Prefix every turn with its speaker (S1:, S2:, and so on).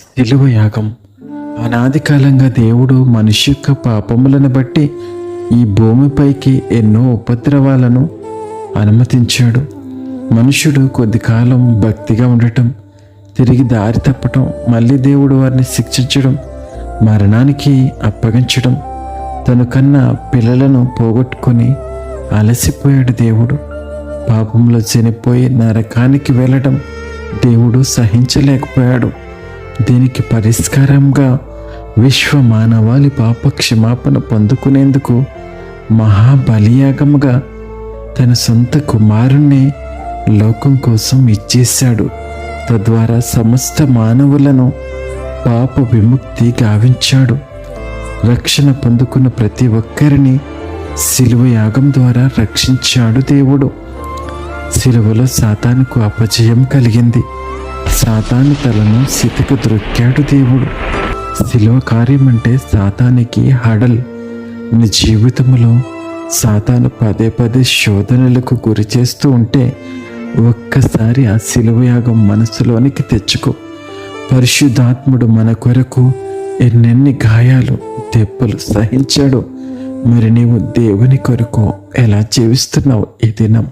S1: శిలువ యాగం. అనాది కాలంగా దేవుడు మనిషి యొక్క పాపములను బట్టి ఈ భూమిపైకి ఎన్నో ఉపద్రవాలను అనుమతించాడు. మనుషుడు కొద్ది కాలం భక్తిగా ఉండటం తిరిగి దారి తప్పటం మళ్ళీ దేవుడు వారిని శిక్షించడం మరణానికి అప్పగించడం తను కన్నా పిల్లలను పోగొట్టుకొని అలసిపోయాడు దేవుడు. పాపంలో చనిపోయి నరకానికి వెళ్ళడం దేవుడు సహించలేకపోయాడు. దీనికి పరిష్కారంగా విశ్వ మానవాళి పాప క్షమాపణ పొందుకునేందుకు మహాబలియాగముగా తన సొంత కుమారుణ్ణి లోకం కోసం ఇచ్చేశాడు. తద్వారా సమస్త మానవులను పాప విముక్తి గావించాడు. రక్షణ పొందుకున్న ప్రతి ఒక్కరిని శిలువ యాగం ద్వారా రక్షించాడు దేవుడు. శిలువలో సాతానుకు అపజయం కలిగింది. సాతాను తలను సితికి దొరికాడు దేవుడు. శిలువ కార్యమంటే సాతానికి హడల్. నీ జీవితంలో సాతాను పదే పదే శోధనలకు గురి చేస్తూ ఉంటే ఒక్కసారి ఆ శిలువ యాగం మనసులోనికి తెచ్చుకో. పరిశుద్ధాత్ముడు మన కొరకు ఎన్నెన్ని గాయాలు దెబ్బలు సహించాడు మరి నీవు దేవుని కొరకు ఎలా జీవిస్తున్నావు ఈ దినం?